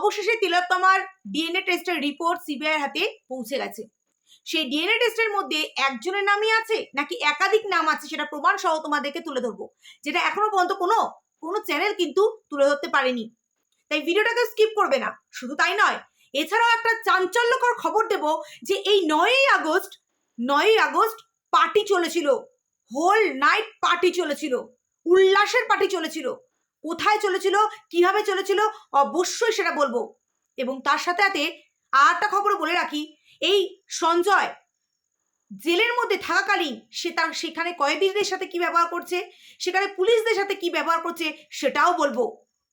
অবশেষে তিলোত্তমার ডিএনএ টেস্টের রিপোর্ট সিবিআই হাতে পৌঁছে গেছে। সেই ডিএনএ টেস্টের মধ্যে একজনের নামই আছে নাকি একাধিক নাম আছে সেটা প্রমাণ সহ তোমাদেরকে তুলে ধরবো। যেটা এখনও পর্যন্ত কোনো কোনো চ্যানেল কিন্তু তুলে ধরতে পারেনি। তাই ভিডিওটাকে স্কিপ করবে না। শুধু তাই নয়, এছাড়াও একটা চাঞ্চল্যকর খবর দেব যে এই নয়ই আগস্ট নয়ই আগস্ট পার্টি চলেছিল। হোল নাইট পার্টি চলেছিল। উল্লাসের পার্টি চলেছিল। কোথায় চলেছিল, কীভাবে চলেছিল, অবশ্যই সেটা বলব। এবং তার সাথে সাথে আর একটা খবর বলে রাখি, এই সঞ্জয় জেলের মধ্যে থাকাকালীন সে তার সেখানে কয়েদিদের সাথে কি ব্যবহার করছে, সেখানে পুলিশদের সাথে কি ব্যবহার করছে সেটাও বলব।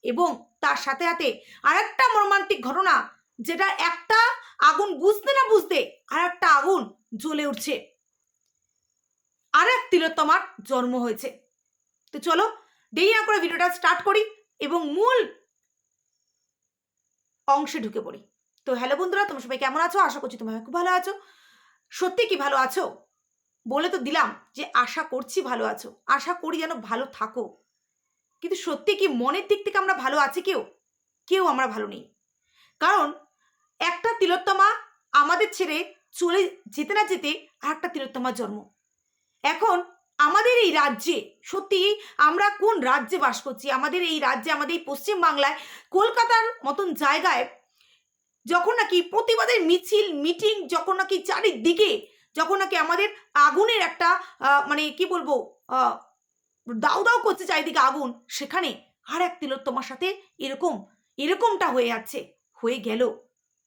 এবং তার সাথে সাথে আর একটা মর্মান্তিক ঘটনা, যেটা একটা আগুন বুঝতে না বুঝতে আর একটা আগুন জ্বলে উঠছে। আর এক তিলোত্তমার জন্ম হয়েছে। তো চলো দেরি না করে ভিডিওটা স্টার্ট করি এবং মূল অংশে ঢুকে পড়ি। তো হ্যালো বন্ধুরা, তোমরা সবাই কেমন আছো? আশা করছি তোমরা খুব ভালো আছো। সত্যি কি ভালো আছো? বলে তো দিলাম যে আশা করছি ভালো আছো। আশা করি যেন ভালো থাকো। কিন্তু সত্যি কি মনের দিক থেকে আমরা ভালো আছি কেউ? কেউ আমরা ভালো নেই। কারণ একটা তিলোত্তমা আমাদের ছেড়ে চলে যেতে না যেতে আর একটা তিলোত্তমার জন্ম। এখন আমাদের এই রাজ্যে, সত্যি আমরা কোন রাজ্যে বাস করছি? আমাদের এই রাজ্যে, আমাদের এই পশ্চিমবাংলায়, কলকাতার মতন জায়গায় যখন নাকি প্রতিবাদের মিছিল, মিটিং, যখন নাকি চারিদিকে, যখন নাকি আমাদের আগুনের একটা মানে কি বলব দাউ দাউ করছে চারিদিকে আগুন, সেখানে আর এক তিলোত্তমার সাথে এরকম, এরকমটা হয়ে যাচ্ছে, হয়ে গেল।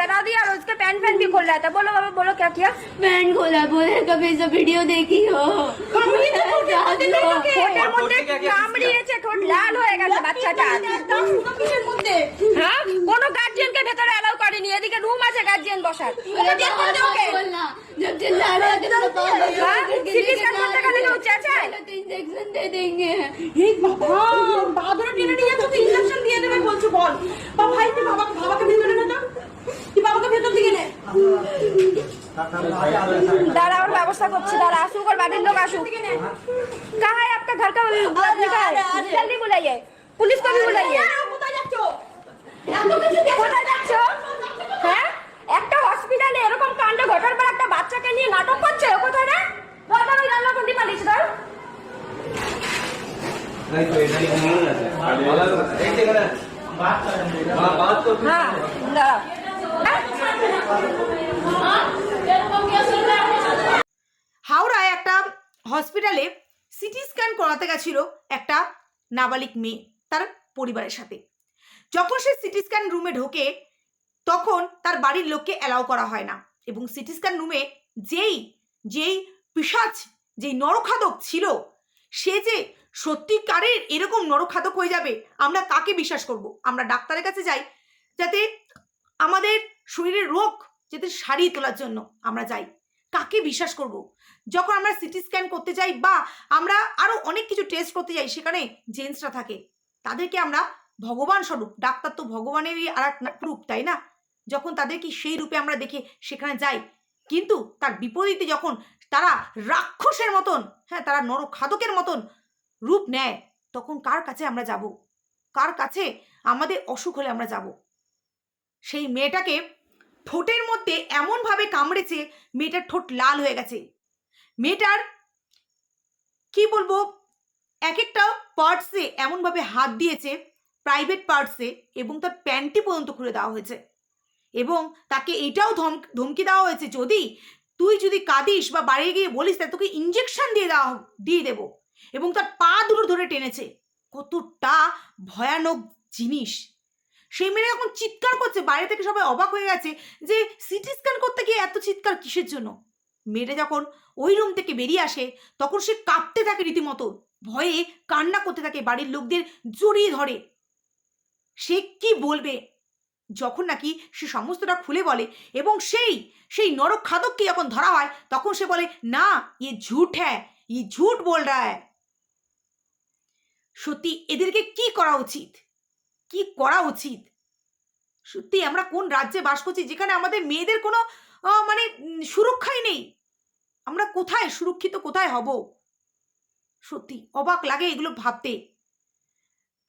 किस किया डरा दिया और उसके पैंट पैंट भी खोल रहा था बोलो बाबा बोलो क्या किया पैंट खोला बोले कभी सब वीडियो देखी हो ঠোঁটের মধ্যে কামড়িয়েছে ঠোঁট লাল হয়ে গেছে বাচ্চাটা হ্যাঁ কোনো গার্জিয়ানকে ভেতরে অ্যালাউ করেনি এদিকে রুম আছে গার্জিয়ান বসার बोलना जब चिल्ला रहे थे तो पागल हाँ? सिटी स्कैन করতে গেলে কেউ চেঁচায় इंजेक्शन दे देंगे এই বাবা বাহাদুর টেনে নিয়ে যাচ্ছ ইঞ্জেকশন দিয়ে দেবে বলছো বল বা ভাই তুই বাবাকে বাবাকে ভেতরে দাঁড়া ওর ব্যবস্থা করছি দাঁড়া আসুক और बाकी लोग আসুক। कहां है आपका घर का आदमी का হ্যাঁ? একটা হসপিটালে এরকম কাণ্ড ঘটার পর একটা বাচ্চাকে নিয়ে নাটক করছে কোথায় রে? হাওড়ায় একটা হসপিটালে সিটি স্ক্যান করাতে গেছিল একটা নাবালিক মেয়ে তার পরিবারের সাথে। যখন সে সিটি স্ক্যান রুমে ঢোকে, তখন তার বাড়ির লোককে অ্যালাউ করা হয় না এবং সিটি স্ক্যান রুমে যেই যেই পিসাজ যেই নরখাদক ছিল, সে যে সত্যিকারের এরকম নরখাদক হয়ে যাবে, আমরা কাকে বিশ্বাস করব? আমরা ডাক্তারের কাছে যাই, যাতে আমাদের শরীরের রোগ যাতে সারিয়ে তোলার জন্য আমরা যাই। কাকে বিশ্বাস করব? যখন আমরা সিটি স্ক্যান করতে যাই বা আমরা আরও অনেক কিছু টেস্ট করতে যাই, সেখানে জেন্টসরা থাকে। তাদেরকে আমরা ভগবান স্বরূপ, ডাক্তার তো ভগবানেরই আর এক রূপ, তাই না? যখন তাদেরকে সেই রূপে আমরা দেখে সেখানে যাই, কিন্তু তার বিপরীতে যখন তারা রাক্ষসের মতন হ্যাঁ তারা নরখাদকের মতন রূপ নেয়, তখন কার কাছে আমরা যাব? কার কাছে আমাদের অসুখ হলে আমরা যাব? সেই মেয়েটাকে ঠোঁটের মধ্যে এমনভাবে কামড়েছে মেয়েটার ঠোঁট লাল হয়ে গেছে। মেয়েটার, কি বলব, এক একটা পার্টসে এমনভাবে হাত দিয়েছে প্রাইভেট পার্টসে এবং তার প্যান্টটি পর্যন্ত খুলে দেওয়া হয়েছে। এবং তাকে এটাও ধম, ধমকি দেওয়া হয়েছে, যদি তুই যদি কাঁদিস বা বাড়ি গিয়ে বলিস, তাহলে তোকে ইঞ্জেকশন দিয়ে দেওয়া দিয়ে দেবো। এবং তার পা দুটো ধরে টেনেছে। কতটা ভয়ানক জিনিস। সেই মেয়ে এখন চিৎকার করছে, বাইরে থেকে সবাই অবাক হয়ে গেছে যে সিটি স্ক্যান করতে গিয়ে এত চিৎকার কিসের জন্য? মেয়েটা যখন ওই রুম থেকে বেরিয়ে আসে, তখন সে কাঁপতে থাকে রীতিমতো, ভয়ে কান্না করতে থাকে বাড়ির লোকদের জড়িয়ে ধরে। সে কি বলবে? যখন নাকি সে সমস্তটা খুলে বলে এবং সেই সেই নরক খাদককে যখন ধরা হয়, তখন সে বলে, না ইয়ে ঝুট হ্যাঁ ইয়ে ঝুট বল রা হ্যায় সত্যি এদেরকে কি করা উচিত? কি করা উচিত? সত্যি আমরা কোন রাজ্যে বাস করছি যেখানে আমাদের মেয়েদের কোনো মানে সুরক্ষাই নেই? আমরা কোথায় সুরক্ষিত, কোথায় হব? সত্যি অবাক লাগে এগুলো ভাবতে।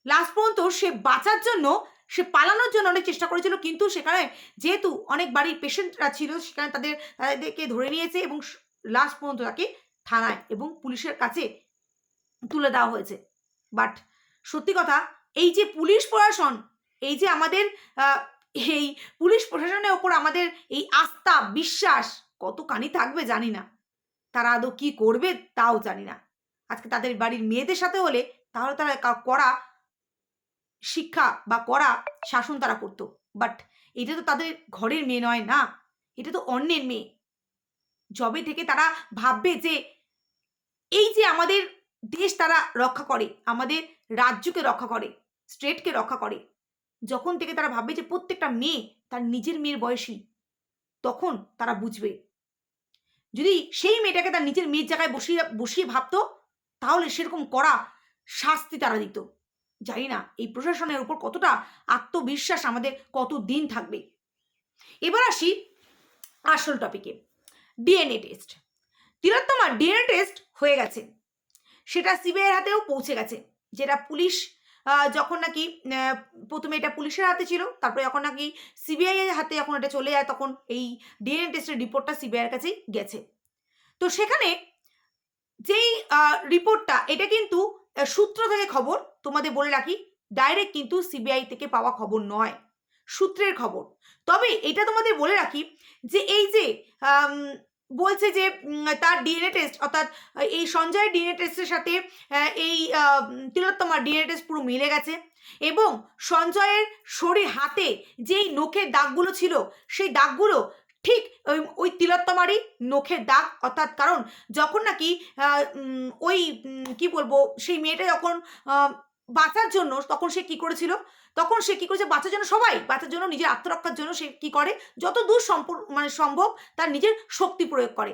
লাস্ট পর্যন্ত সে বাঁচার জন্য, সে পালানোর জন্য অনেক চেষ্টা করেছিল, কিন্তু সেখানে যেহেতু অনেক বাড়ির পেশেন্টরা ছিল, সেখানে তাদের, তাদেরকে ধরে নিয়েছে এবং লাস্ট পর্যন্ত তাকে থানায় এবং পুলিশের কাছে তুলে দেওয়া হয়েছে। বাট সত্যি কথা এই যে পুলিশ প্রশাসন, এই যে আমাদের এই পুলিশ প্রশাসনের ওপর আমাদের এই আস্থা, বিশ্বাস কতখানি থাকবে জানি না। তারা আদৌ কি করবে তাও জানি না। আজকে তাদের বাড়ির মেয়েদের সাথে হলে তাহলে তারা করা শিক্ষা বা করা শাসন তারা করতো। বাট এটা তো তাদের ঘরের মেয়ে নয় না, এটা তো অন্যের মেয়ে। জবে থেকে তারা ভাববে যে এই যে আমাদের দেশ তারা রক্ষা করে, আমাদের রাজ্যকে রক্ষা করে স্টেটকে রক্ষা করে। যখন থেকে তারা ভাববে যে প্রত্যেকটা মেয়ে তার নিজের মেয়ের বয়সী, তখন তারা বুঝবে। যদি সেই মেয়েটাকে তার নিজের মেয়ের জায়গায় বসিয়ে বসিয়ে ভাবতো, তাহলে সেরকম করা শাস্তি তারা দিত। জানি না, এই প্রশাসনের উপর কতটা আত্মবিশ্বাস আমাদের কত দিন থাকবে। এবার আসি আসল টপিকে ডিএনএ টেস্ট তিলোত্তমার ডিএনএ টেস্ট হয়ে গেছে। সেটা সিবিআইয়ের হাতেও পৌঁছে গেছে, যেটা পুলিশ যখন নাকি প্রথমে এটা পুলিশের হাতে ছিল, তারপরে যখন নাকি সিবিআই এর হাতে যখন এটা চলে যায়, তখন এই ডিএনএ টেস্টের রিপোর্টটা সিবিআইয়ের কাছেই গেছে। তো সেখানে যেই রিপোর্টটা এটা কিন্তু সূত্র থেকে খবর, তোমাদের বলে রাখি ডাইরেক্ট কিন্তু সিবিআই থেকে পাওয়া খবর নয়, সূত্রের খবর। তবে এটা তোমাদের বলে রাখি যে, এই যে বলছে যে তার ডিএনএ টেস্ট অর্থাৎ এই সঞ্জয়ের ডিএনএ টেস্টের সাথে এই তিলোত্তমার ডিএনএ টেস্ট পুরো মিলে গেছে। এবং সঞ্জয়ের শরীর, হাতে যেই নখের দাগগুলো ছিল, সেই দাগগুলো ঠিক, ওই তিলোত্তমারই নখের দাগ, অর্থাৎ কারণ যখন নাকি ওই কি বলব, সেই মেয়েটা যখন বাঁচার জন্য তখন সে কি করেছিল? তখন সে কি করেছে? বাঁচার জন্য সবাই, বাঁচার জন্য নিজের আত্মরক্ষার জন্য সে কি করে? যত দূর সম্পূর্ণ মানে সম্ভব তার নিজের শক্তি প্রয়োগ করে।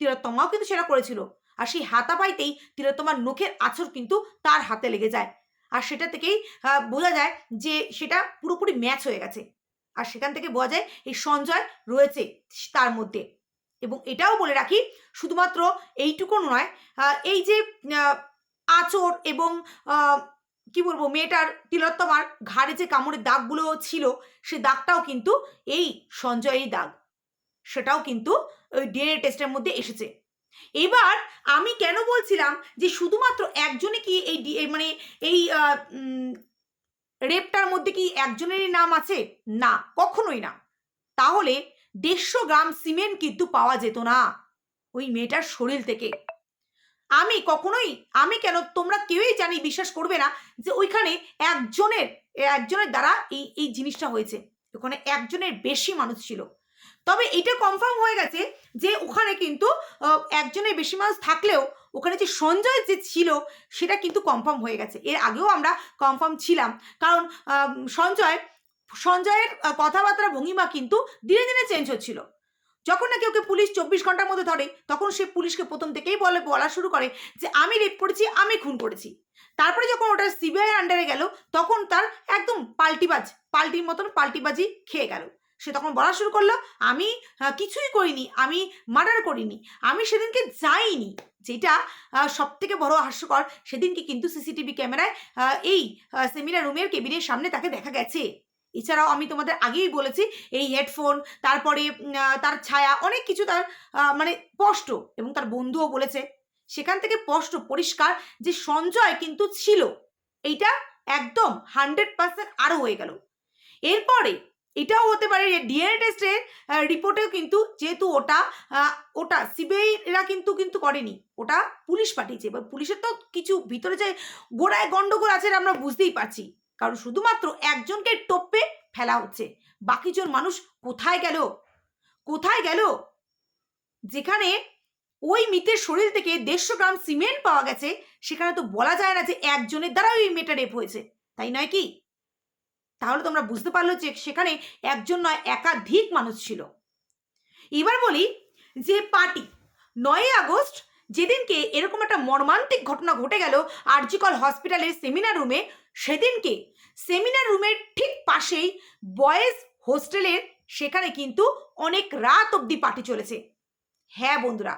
তিলোত্তমাও কিন্তু সেটা করেছিল। আর সেই হাতা পাইতেই তিলোত্তমার নখের আছর কিন্তু তার হাতে লেগে যায়। আর সেটা থেকেই বোঝা যায় যে সেটা পুরোপুরি ম্যাচ হয়ে গেছে। আর সেখান থেকে বোঝা যায় এই সঞ্জয় রয়েছে তার মধ্যে। এবং এটাও বলে রাখি, শুধুমাত্র এইটুকু নয় এই যে আঁচড় এবং কি বলব, মেয়েটার তিলোত্তমার ঘাড়ে যে কামড়ের দাগগুলো ছিল, সে দাগটাও কিন্তু এই সঞ্জয়েরই দাগ। সেটাও কিন্তু ওই ডিএনএ টেস্টের মধ্যে এসেছে। এবার আমি কেন বলছিলাম যে শুধুমাত্র একজনে কি এই মানে এই রেপটার মধ্যে কি একজনেরই নাম আছে? না, কখনোই না। তাহলে দেড়শো গ্রাম সিমেন্ট কিন্তু পাওয়া যেত না। ওই মেয়েটার শরীর থেকে। আমি কখনোই আমি কেন তোমরা কেউই জানি বিশ্বাস করবে না যে ওইখানে একজনের একজনের দ্বারা এই এই জিনিসটা হয়েছে। ওখানে একজনের বেশি মানুষ ছিল। তবে এটা কনফার্ম হয়ে গেছে যে ওখানে কিন্তু একজনের বেশি মানুষ থাকলেও ওখানে যে সঞ্জয় যে ছিল সেটা কিন্তু কনফার্ম হয়ে গেছে। এর আগেও আমরা কনফার্ম ছিলাম। কারণ সঞ্জয় সঞ্জয়ের আহ, কথাবার্তা ভঙ্গিমা কিন্তু দিনে দিনে চেঞ্জ হচ্ছিল। যখন নাকি ওকে পুলিশ চব্বিশ ঘণ্টার মধ্যে ধরে, তখন সে পুলিশকে প্রথম থেকেই বলে, বলা শুরু করে যে, আমি রেপ করেছি, আমি খুন করেছি। তারপরে যখন ওটা সিবিআই আন্ডারে গেল, তখন তার একদম পাল্টিবাজ পাল্টির মতন পাল্টিবাজি খেয়ে গেল। সে তখন বলা শুরু করল, আমি কিছুই করিনি, আমি মার্ডার করিনি, আমি সেদিনকে যাইনি। যেটা সব থেকে বড় হাস্যকর, সেদিনকে কিন্তু সিসিটিভি ক্যামেরায় এই সেমিনার রুমের কেবিনের সামনে তাকে দেখা গেছে। এছাড়াও আমি তোমাদের আগেই বলেছি, এই হেডফোন তারপরে তার ছায়া, অনেক কিছু তার মানে স্পষ্ট এবং তার বন্ধুও বলেছে। সেখান থেকে স্পষ্ট, পরিষ্কার যে সঞ্জয় কিন্তু ছিল। এইটা একদম হান্ড্রেড পার্সেন্ট আরও হয়ে গেল। এরপরে এটাও হতে পারে ডিএনএ টেস্টের রিপোর্টেও কিন্তু যেহেতু ওটা ওটা সিবিআইরা কিন্তু কিন্তু করেনি। ওটা পুলিশ পাঠিয়েছে। এবার পুলিশের তো কিছু ভিতরে যে গোড়ায় গণ্ডগোল আছে আমরা বুঝতেই পারছি। কারণ শুধুমাত্র একজনকে টপে ফেলা হচ্ছে। বাকিজন মানুষ কোথায় গেল? কোথায় গেল? যেখানে ওই মৃতের শরীর থেকে দেড়শো গ্রাম সিমেন্ট পাওয়া গেছে, সেখানে তো বলা যায় না যে একজনের দ্বারা ওই মেয়েটা রেপ হয়েছে। তাই নয় কি? তাহলে তোমরা বুঝতে পারল যে সেখানে একজন নয়, একাধিক মানুষ ছিল। এবার বলি যে পার্টি নয় আগস্ট যেদিনকে এরকম একটা মর্মান্তিক ঘটনা ঘটে গেল আরজিকল হসপিটালের সেমিনার রুমে সেদিনকে সেমিনার রুমের ঠিক পাশেই বয়েজ হোস্টেলের সেখানে কিন্তু অনেক রাত অবধি পার্টি চলেছে। হ্যাঁ বন্ধুরা,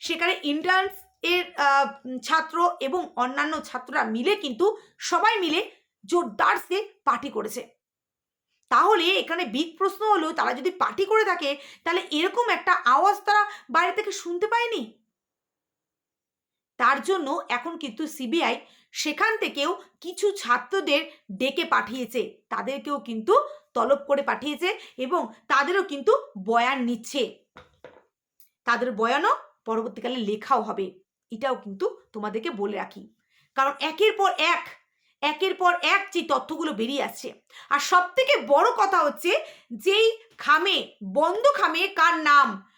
সেখানে ইন্টার্নস এর ছাত্র এবং অন্যান্য ছাত্ররা মিলে কিন্তু সবাই মিলে জোরদার সে পার্টি করেছে। তাহলে এখানে বিগ প্রশ্ন হলো, তারা যদি পার্টি করে থাকে, তাহলে এরকম একটা আওয়াজ তারা বাইরে থেকে শুনতে পায়নি? তার জন্য এখন কিন্তু সিবিআই সেখান থেকেও কিছু ছাত্রদের ডেকে পাঠিয়েছে। তাদেরকেও কিন্তু তলব করে পাঠিয়েছে এবং তাদেরও কিন্তু বয়ান নিচ্ছে। তাদের বয়ানও পরবর্তীকালে লেখাও হবে। এটাও কিন্তু তোমাদেরকে বলে রাখি। কারণ একের পর এক, একের পর এক যে তথ্যগুলো বেরিয়ে আসছে। আর সব থেকে বড় কথা হচ্ছে যেই খামে, বন্ধ খামে কার নাম?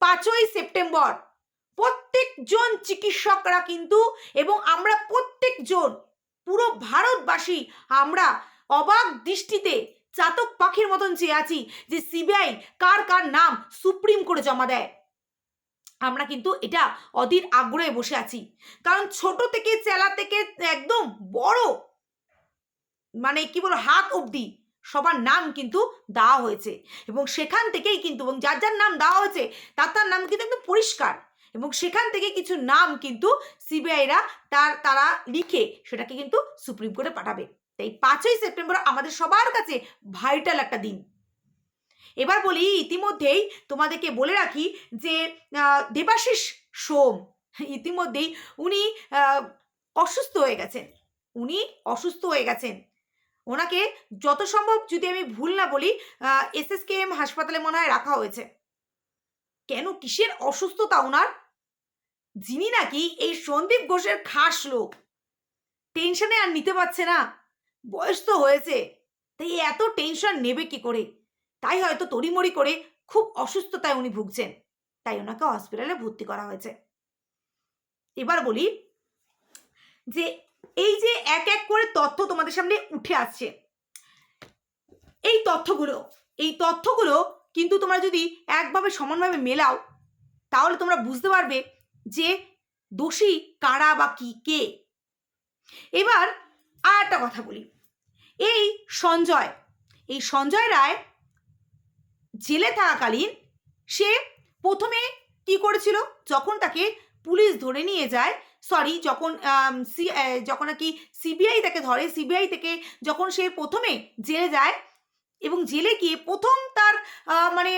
পাঁচই সেপ্টেম্বর। প্রত্যেকজন চিকিৎসকরা কিন্তু এবং আমরা প্রত্যেকজন, পুরো ভারতবাসী আমরা অবাক দৃষ্টিতে চাতক পাখির মতন চেয়ে আছি যে সিবিআই কার কার নাম সুপ্রিম করে জমা দেয়। আমরা কিন্তু এটা অধীর আগ্রহে বসে আছি। কারণ ছোট থেকে চেলা থেকে একদম বড় মানে কি বলব, হাত অবধি সবার নাম কিন্তু দেওয়া হয়েছে। এবং সেখান থেকেই কিন্তু, এবং যার যার নাম দেওয়া হয়েছে, তার তার নাম কিন্তু একদম পরিষ্কার। এবং সেখান থেকে কিছু নাম কিন্তু সিবিআইরা তার, তারা লিখে সেটাকে কিন্তু সুপ্রিম কোর্টে পাঠাবে। তাই পাঁচই সেপ্টেম্বর আমাদের সবার কাছে ভাইটাল একটা দিন। এবার বলি, ইতিমধ্যেই তোমাদেরকে বলে রাখি যে দেবাশিস সোম, ইতিমধ্যেই উনি অসুস্থ হয়ে গেছেন। উনি অসুস্থ হয়ে গেছেন। ওনাকে যত সম্ভব যদি আমি ভুল না বলি এসএসকেএম হাসপাতালে মনে হয় রাখা হয়েছে। কেন কিসের অসুস্থতা ওনার? যিনি নাকি এই সন্দীপ ঘোষের খাস লোক। টেনশনে আর নিতে পারছে না। বয়স তো হয়েছে, তাই এত টেনশন নেবে কি করে? তাই হয়তো তড়িমড়ি করে খুব অসুস্থতায় উনি ভুগছেন, তাই ওনাকে হসপিটালে ভর্তি করা হয়েছে। এবার বলি যে, এই যে এক এক করে তথ্য তোমাদের সামনে উঠে আসছে, এই তথ্যগুলো এই তথ্যগুলো কিন্তু তোমরা যদি একভাবে সমানভাবে মেলাও, তাহলে তোমরা বুঝতে পারবে যে দোষী কারা বা কি কে। এবার আর একটা কথা বলি। এই সঞ্জয় এই সঞ্জয় রায় জেলে থাকাকালীন সে প্রথমে কি করেছিল? যখন তাকে পুলিশ ধরে নিয়ে যায় সরি যখন সি- যখন আর কি সিবিআই তাকে ধরে, সিবিআই থেকে যখন সে প্রথমে জেলে যায় এবং জেলে গিয়ে প্রথম তার মানে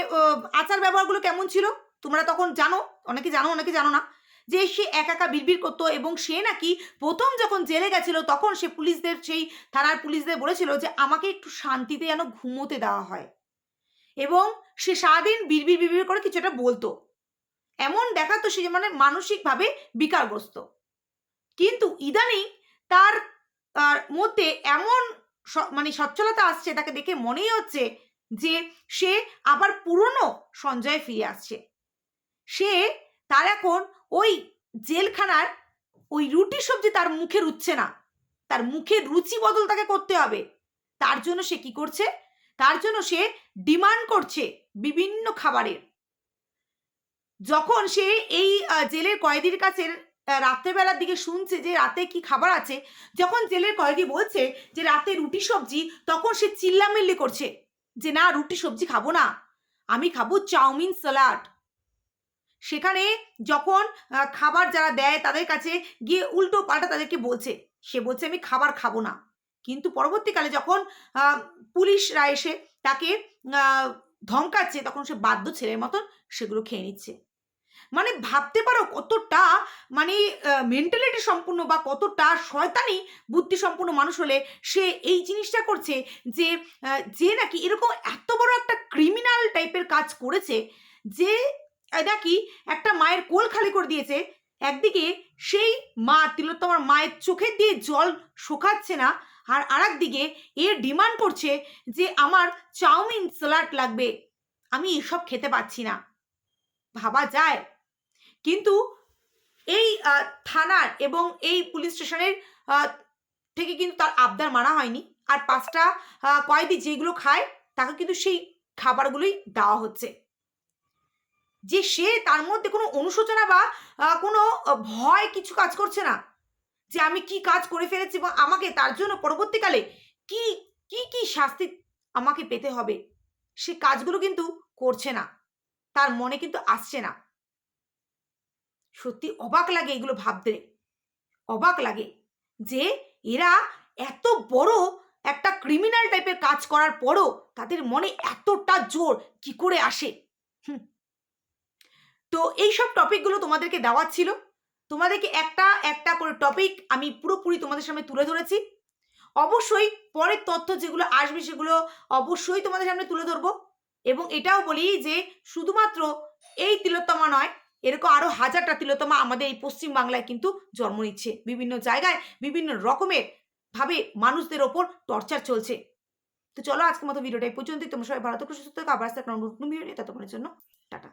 আচার ব্যবহারগুলো কেমন ছিল? তোমরা তখন জানো, অনেকে জানো অনেকে জানো না। যে সে একা একা বিড়বিড় করতো এবং সে নাকি প্রথম যখন জেলে গেছিল তখন সে পুলিশদের, সেই থানার পুলিশদের বলেছিল যে, আমাকে একটু শান্তিতে যেন ঘুমোতে দেওয়া হয়। এবং সে সারাদিন বিড়বিড় বিড়বিড় করে কিছু একটা বলতো। এমন দেখাতো সে মানে মানসিকভাবে বিকারগ্রস্ত। কিন্তু ইদানিং তার মধ্যে এমন মানে সচ্ছলতা আসছে, তাকে দেখে মনেই হচ্ছে যে সে আবার পুরনো সঞ্জয় ফিরে আসছে। সে তার এখন ওই জেলখানার ওই রুটি সবজি তার মুখে রুচ্ছে না। তার মুখের রুচি বদল তাকে করতে হবে। তার জন্য সে কি করছে? তার জন্য সে ডিমান্ড করছে বিভিন্ন খাবারের। যখন সে এই জেলের কয়েদির কাছে রাত্রেবেলার দিকে শুনছে যে রাতে কি খাবার আছে, যখন জেলের কয়েদি বলছে যে রাতে রুটি সবজি, তখন সে চিল্লামিল্লি করছে যে না, রুটি সবজি খাব না, আমি খাব চাউমিন স্যালাড সেখানে যখন খাবার যারা দেয় তাদের কাছে গিয়ে উল্টো পাল্টা তাদেরকে বলছে, সে বলছে, আমি খাবার খাব না। কিন্তু পরবর্তীকালে যখন পুলিশরা এসে তাকে ধমকাচ্ছে, তখন সে বাধ্য ছেলের মতন সেগুলো খেয়ে নিচ্ছে। মানে ভাবতে পারো কতটা মানে মেন্টালিটি সম্পূর্ণ বা কতটা শয়তানি বুদ্ধি সম্পূর্ণ মানুষ হলে সে এই জিনিসটা করছে যে যে নাকি এরকম এত বড় একটা ক্রিমিনাল টাইপের কাজ করেছে যে নাকি একটা মায়ের কোল খালি করে দিয়েছে। একদিকে সেই মা, তিলোত্তমার মায়ের চোখের দিয়ে জল শোকাচ্ছে না, আর আরেক দিকে এ ডিমান্ড করছে যে আমার চাউমিন স্যালাড লাগবে, আমি এসব খেতে পাচ্ছি না। ভাবা যায়? কিন্তু এই থানার এবং এই পুলিশ স্টেশনের থেকে কিন্তু তার আবদার মানা হয়নি। আর পাঁচটা কয়েদি যেগুলো খায়, তাকে কিন্তু সেই খাবারগুলোই দেওয়া হচ্ছে। যে সে তার মধ্যে কোনো অনুশোচনা বা কোনো ভয় কিছু কাজ করছে না। যে আমি কি কাজ করে ফেলেছি এবং আমাকে তার জন্য পরবর্তীকালে কি কি কি শাস্তি আমাকে পেতে হবে? সে কাজগুলো কিন্তু করছে না। তার মনে কিন্তু আসছে না। সত্যি অবাক লাগে এগুলো ভাবতে। অবাক লাগে যে এরা এত বড় একটা ক্রিমিনাল টাইপের কাজ করার পরও তাদের মনে এতটা জোর কি করে আসে? হুম। তো এইসব টপিকগুলো তোমাদেরকে দেওয়ার ছিল। তোমাদেরকে একটা একটা করে টপিক আমি পুরোপুরি তোমাদের সামনে তুলে ধরেছি। অবশ্যই পরের তথ্য যেগুলো আসবে সেগুলো অবশ্যই তোমাদের সামনে তুলে ধরবো। এবং এটাও বলি যে শুধুমাত্র এই তিলোত্তমা নয় এরকম আরও হাজারটা তিলোত্তমা আমাদের এই পশ্চিমবাংলায় কিন্তু জন্ম নিচ্ছে। বিভিন্ন জায়গায় বিভিন্ন রকমের ভাবে মানুষদের ওপর টর্চার চলছে। তো চলো আজকের মতো ভিডিওটা এই পর্যন্তই। তোমরা সবাই ভালো থাকো, সুস্থ থাকো। আবার একটা নতুন ভিডিও নিয়ে, ততক্ষণের জন্য টাটা।